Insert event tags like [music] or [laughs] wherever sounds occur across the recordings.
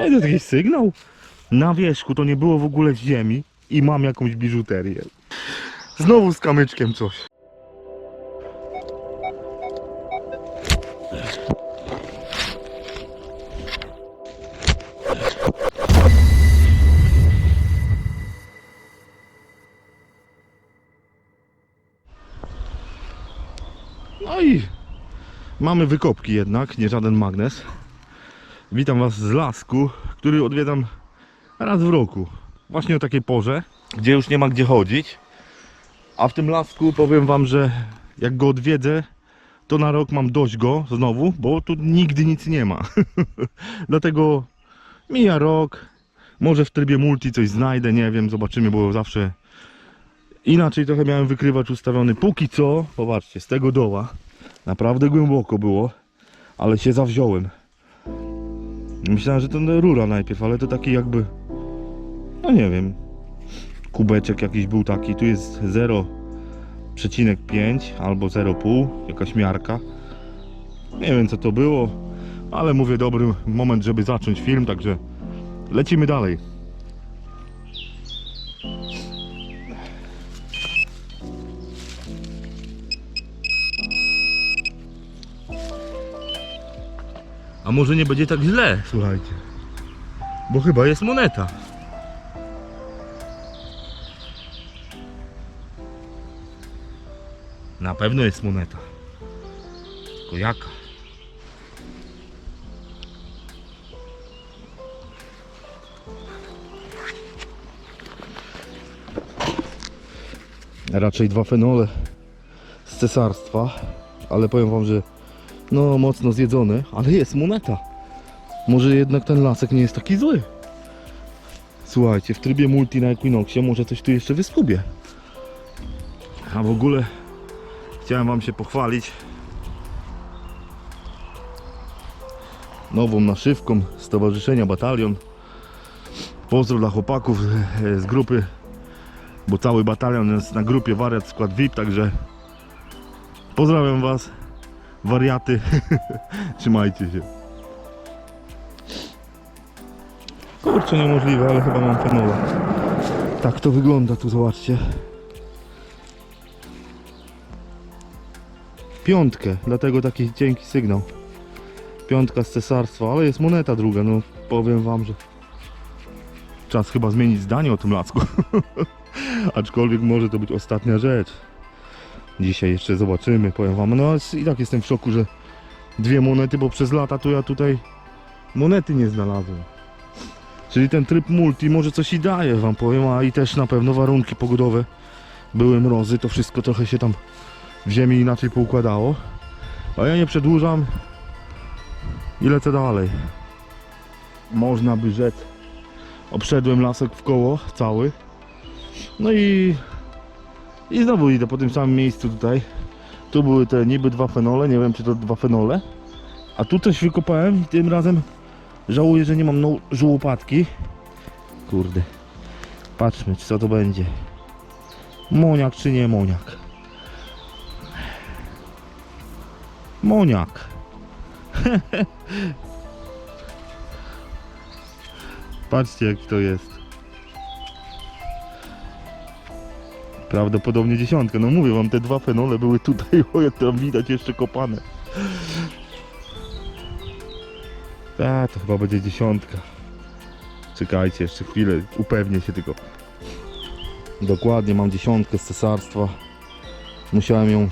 Ale to jest jakiś sygnał. Na wierzchu to nie było w ogóle ziemi i mam jakąś biżuterię. Znowu z kamyczkiem coś. No i mamy wykopki jednak, nie żaden magnes. Witam Was z lasku, który odwiedzam raz w roku. Właśnie o takiej porze, gdzie już nie ma gdzie chodzić. A w tym lasku powiem Wam, że jak go odwiedzę, to na rok mam dość go znowu, bo tu nigdy nic nie ma. [laughs] Dlatego mija rok, może w trybie multi coś znajdę, nie wiem, zobaczymy, bo zawsze inaczej trochę miałem wykrywacz ustawiony. Póki co, popatrzcie, z tego doła, naprawdę głęboko było, ale się zawziąłem. Myślałem, że to rura najpierw, ale to taki jakby, no nie wiem, kubeczek jakiś był taki, tu jest 0,5 albo 0,5, jakaś miarka. Nie wiem co to było, ale mówię dobry moment, żeby zacząć film, także lecimy dalej. A może nie będzie tak źle, słuchajcie. Bo chyba jest moneta. Na pewno jest moneta. Tylko jaka? Raczej dwa fenole z cesarstwa, ale powiem wam, że no mocno zjedzony, ale jest moneta. Może jednak ten lasek nie jest taki zły. Słuchajcie, w trybie multi na Equinoxie może coś tu jeszcze wyskubię. A w ogóle chciałem wam się pochwalić nową naszywką Stowarzyszenia Batalion. Pozdro dla chłopaków z grupy, bo cały batalion jest na grupie Wariat Skład VIP, także pozdrawiam was wariaty. [laughs] Trzymajcie się. Kurczę, niemożliwe, ale chyba mam fenola. Tak to wygląda tu, zobaczcie. Piątkę, dlatego taki cienki sygnał. Piątka z cesarstwa, ale jest moneta druga, no powiem wam, że czas chyba zmienić zdanie o tym lacku. [laughs] Aczkolwiek może to być ostatnia rzecz. Dzisiaj jeszcze zobaczymy, powiem wam. No i tak jestem w szoku, że dwie monety, bo przez lata to ja tutaj monety nie znalazłem. Czyli ten tryb multi może coś i daje wam powiem, a i też na pewno warunki pogodowe. Były mrozy, to wszystko trochę się tam w ziemi inaczej poukładało. A ja nie przedłużam i lecę dalej. Można by rzec. Obszedłem lasek w koło cały. No i i znowu idę po tym samym miejscu tutaj. Tu były te niby dwa fenole, nie wiem czy to dwa fenole. A tu coś wykopałem i tym razem żałuję, że nie mam no. Kurde. Patrzmy, czy co to będzie. Moniak czy nie moniak? Moniak. [laughs] Patrzcie jaki to jest. Prawdopodobnie dziesiątkę. No mówię wam, te dwa fenole były tutaj, [laughs] o jak tam widać jeszcze kopane. A, to chyba będzie dziesiątka. Czekajcie jeszcze chwilę, upewnię się tylko. Dokładnie, mam dziesiątkę z cesarstwa. Musiałem ją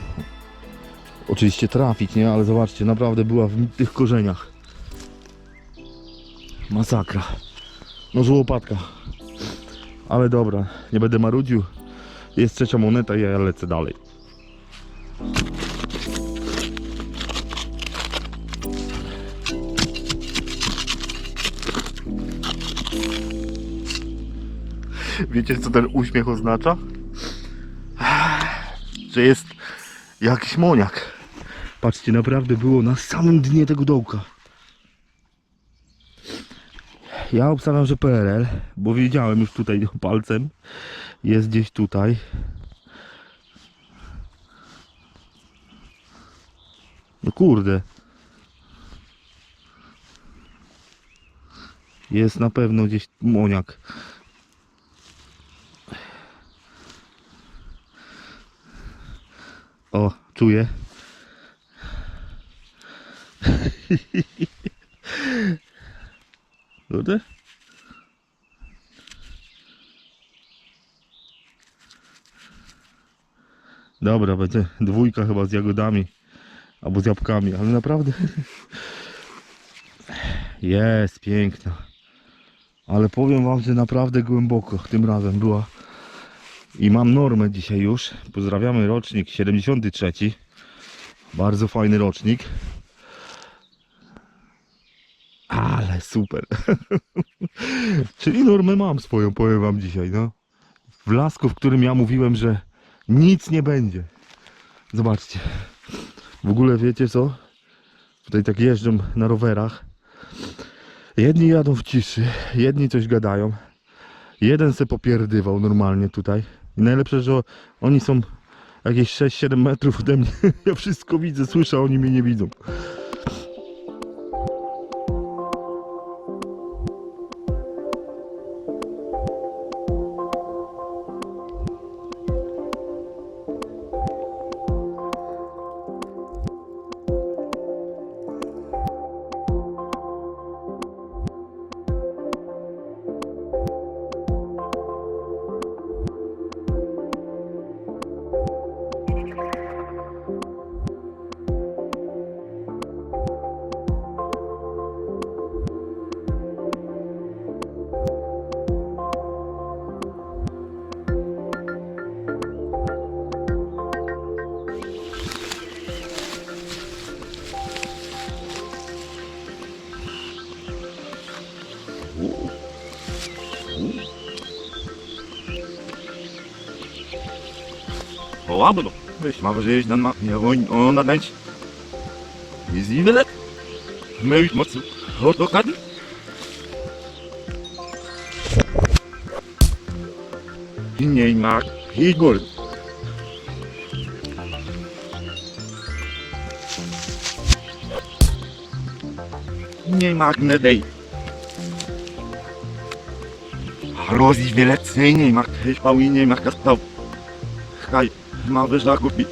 oczywiście trafić, nie? Ale zobaczcie, naprawdę była w tych korzeniach. Masakra. No żłopatka. Ale dobra, nie będę marudził. Jest trzecia moneta i ja lecę dalej. Wiecie co ten uśmiech oznacza? Że jest jakiś moniak. Patrzcie, naprawdę było na samym dnie tego dołka. Ja obstawiam, że PRL, bo wiedziałem już tutaj palcem. Jest gdzieś tutaj. No kurde. Jest na pewno gdzieś moniak. O, czuję. [laughs] Kurde? Dobra, będzie dwójka chyba z jagodami albo z jabłkami, ale naprawdę [laughs] jest piękna. Ale powiem wam, że naprawdę głęboko tym razem była. I mam normę dzisiaj już. Pozdrawiamy rocznik 73. Bardzo fajny rocznik. Super. [laughs] Czyli normę mam swoją, powiem wam dzisiaj, no. W lasku, w którym ja mówiłem, że nic nie będzie. Zobaczcie. W ogóle wiecie co? Tutaj tak jeżdżą na rowerach. Jedni jadą w ciszy, jedni coś gadają. Jeden se popierdywał normalnie tutaj. I najlepsze, że oni są jakieś 6-7 metrów ode mnie. [laughs] Ja wszystko widzę, słyszę, oni mnie nie widzą. O, ablo. Weź, mam wrażenie, że ma nie woń, o, na dać. Jest i wiele. Myć mocno. O, to kadr. I nie ma. I gór. Nie ma nie dej. A rozji wiele nie ma. Chyba i nie ma kastał. Hej, ma wyża kupi.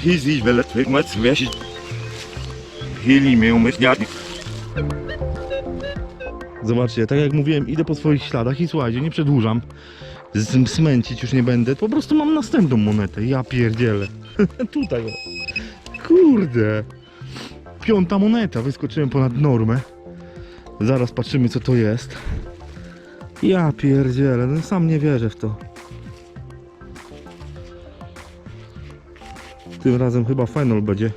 Hizi wiele twych mec wiesić. Hili mi umyślniaki. Zobaczcie, tak jak mówiłem, idę po swoich śladach i słuchajcie, nie przedłużam. Z- Smęcić już nie będę, po prostu mam następną monetę. Ja pierdzielę. [laughs] Tutaj o. Kurde. Piąta moneta, wyskoczyłem ponad normę. Zaraz patrzymy co to jest. Ja pierdzielę, no sam nie wierzę w to. Tym razem chyba final będzie.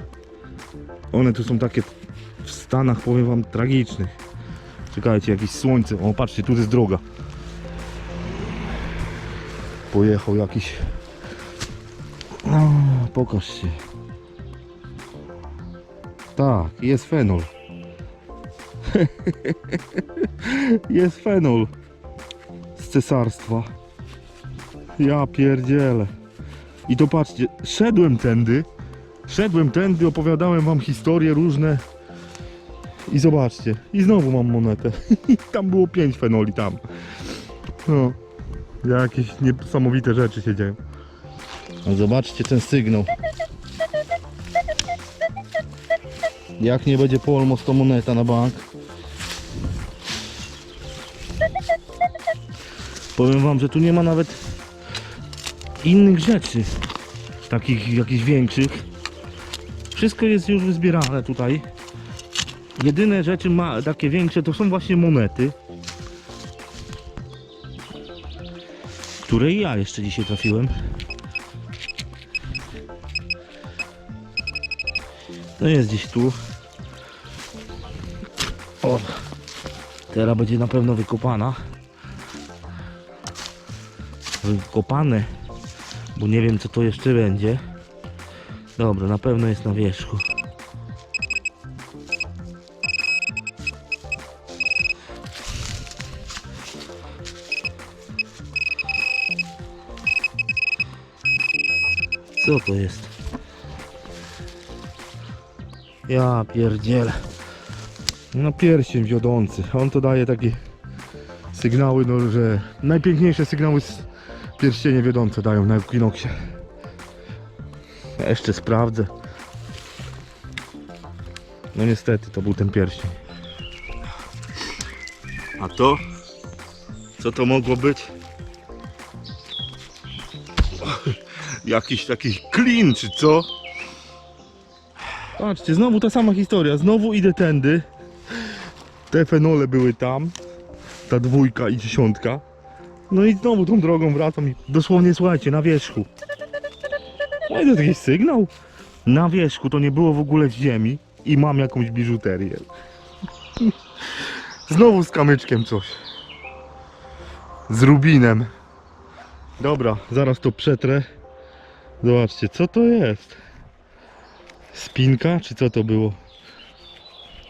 One tu są takie w stanach, powiem wam, tragicznych. Czekajcie, jakieś słońce. O, patrzcie, tu jest droga. Pojechał jakiś. O, pokaż się. Tak, jest fenol. [laughs] jest fenol. Z cesarstwa. Ja pierdzielę. I to patrzcie, szedłem tędy. Szedłem tędy, opowiadałem wam historie różne. I zobaczcie, i znowu mam monetę. [laughs] tam było 5 fenoli tam. No, jakieś niesamowite rzeczy się dzieją. No zobaczcie ten sygnał. Jak nie będzie po almost to moneta na bank. Powiem wam, że tu nie ma nawet innych rzeczy. Takich jakichś większych. Wszystko jest już wyzbierane tutaj. Jedyne rzeczy ma, takie większe to są właśnie monety. Które ja jeszcze dzisiaj trafiłem. No jest gdzieś tu. O, teraz będzie na pewno wykopana. Wykopane, bo nie wiem co to jeszcze będzie. Dobra, na pewno jest na wierzchu. Co to jest? Ja pierdzielę. No pierścień wiodący. On to daje takie sygnały, no że najpiękniejsze sygnały z pierścienie wiodące dają na Equinoxie. Ja jeszcze sprawdzę. No niestety to był ten pierścień. A to? Co to mogło być? [laughs] Jakiś taki klin, czy co? Patrzcie, znowu ta sama historia. Znowu idę tędy. Te fenole były tam. Ta dwójka i dziesiątka. No i znowu tą drogą wracam i dosłownie słuchajcie, na wierzchu. No to jakiś sygnał. Na wierzchu to nie było w ogóle ziemi i mam jakąś biżuterię. [laughs] Znowu z kamyczkiem coś. Z rubinem. Dobra, zaraz to przetrę. Zobaczcie, co to jest? Spinka, czy co to było?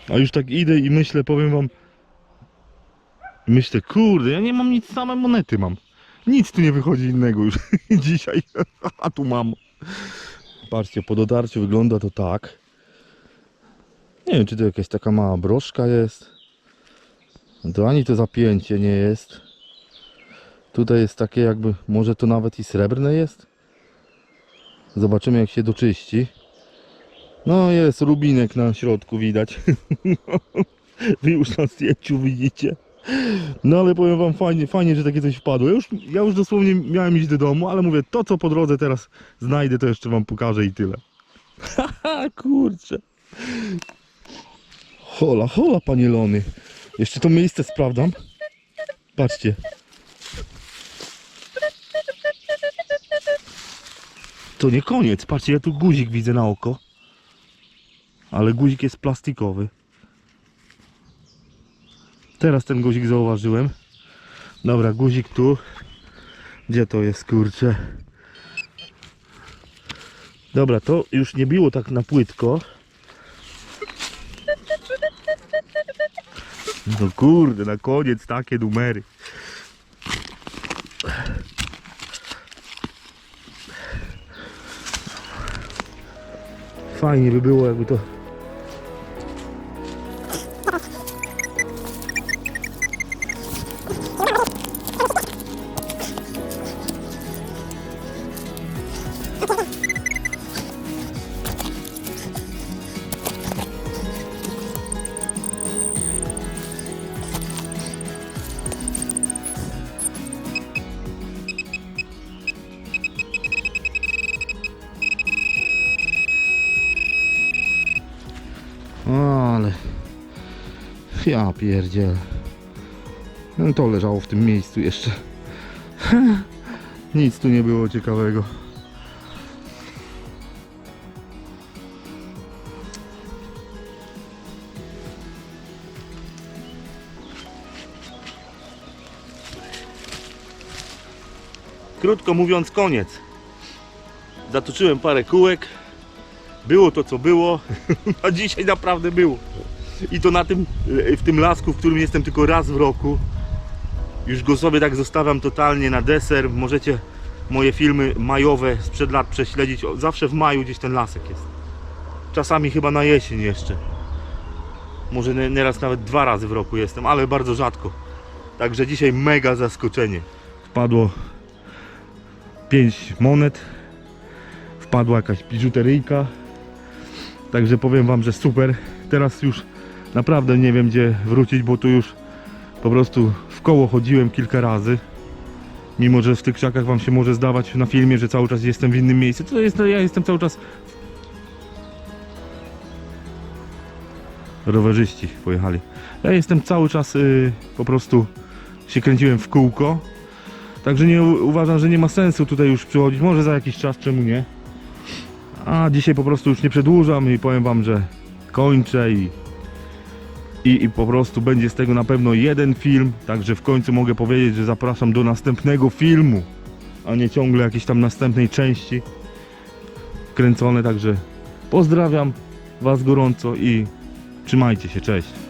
A już tak idę i myślę, powiem wam. Myślę, kurde, ja nie mam nic, same monety mam. Nic tu nie wychodzi innego już [laughs] dzisiaj. [laughs] A tu mam. Patrzcie, po dotarciu wygląda to tak. Nie wiem, czy to jakaś taka mała broszka jest. To ani to zapięcie nie jest. Tutaj jest takie jakby, może to nawet i srebrne jest. Zobaczymy jak się doczyści. No jest rubinek na środku widać. [laughs] Wy już na zdjęciu widzicie. No ale powiem wam fajnie, fajnie, że takie coś wpadło. Ja już, ja już dosłownie miałem iść do domu, ale mówię, to co po drodze teraz znajdę, to jeszcze wam pokażę i tyle. [laughs] Haha, kurczę. Hola, hola, panie Lony. Jeszcze to miejsce sprawdzam. Patrzcie. To nie koniec. Patrzcie, ja tu guzik widzę na oko. Ale guzik jest plastikowy. Teraz ten guzik zauważyłem. Dobra, guzik tu. Gdzie to jest, kurczę? Dobra, to już nie biło tak na płytko. No kurde, na koniec takie numery. Fajnie by było, jakby to. Ja pierdzielę. No to leżało w tym miejscu jeszcze. [laughs] Nic tu nie było ciekawego. Krótko mówiąc, koniec. Zatoczyłem parę kółek. Było to co było, [laughs] a dzisiaj naprawdę było. I to na tym, w tym lasku, w którym jestem tylko raz w roku. Już go sobie tak zostawiam totalnie na deser. Możecie moje filmy majowe sprzed lat prześledzić. Zawsze w maju gdzieś ten lasek jest. Czasami chyba na jesień jeszcze. Może nie- nieraz nawet dwa razy w roku jestem, ale bardzo rzadko. Także dzisiaj mega zaskoczenie. Wpadło 5 monet. Wpadła jakaś biżuteryjka. Także powiem wam, że super. Teraz już naprawdę nie wiem gdzie wrócić, bo tu już po prostu w koło chodziłem kilka razy. Mimo, że w tych krzakach wam się może zdawać na filmie, że cały czas jestem w innym miejscu. To jest, ja jestem cały czas... Rowerzyści pojechali. Ja jestem cały czas y, po prostu się kręciłem w kółko. Także nie uważam, że nie ma sensu tutaj już przychodzić. Może za jakiś czas, czemu nie? A dzisiaj po prostu już nie przedłużam i powiem wam, że kończę i, i, i po prostu będzie z tego na pewno jeden film. Także w końcu mogę powiedzieć, że zapraszam do następnego filmu, a nie ciągle jakiejś tam następnej części kręcone. Także pozdrawiam Was gorąco i trzymajcie się, cześć.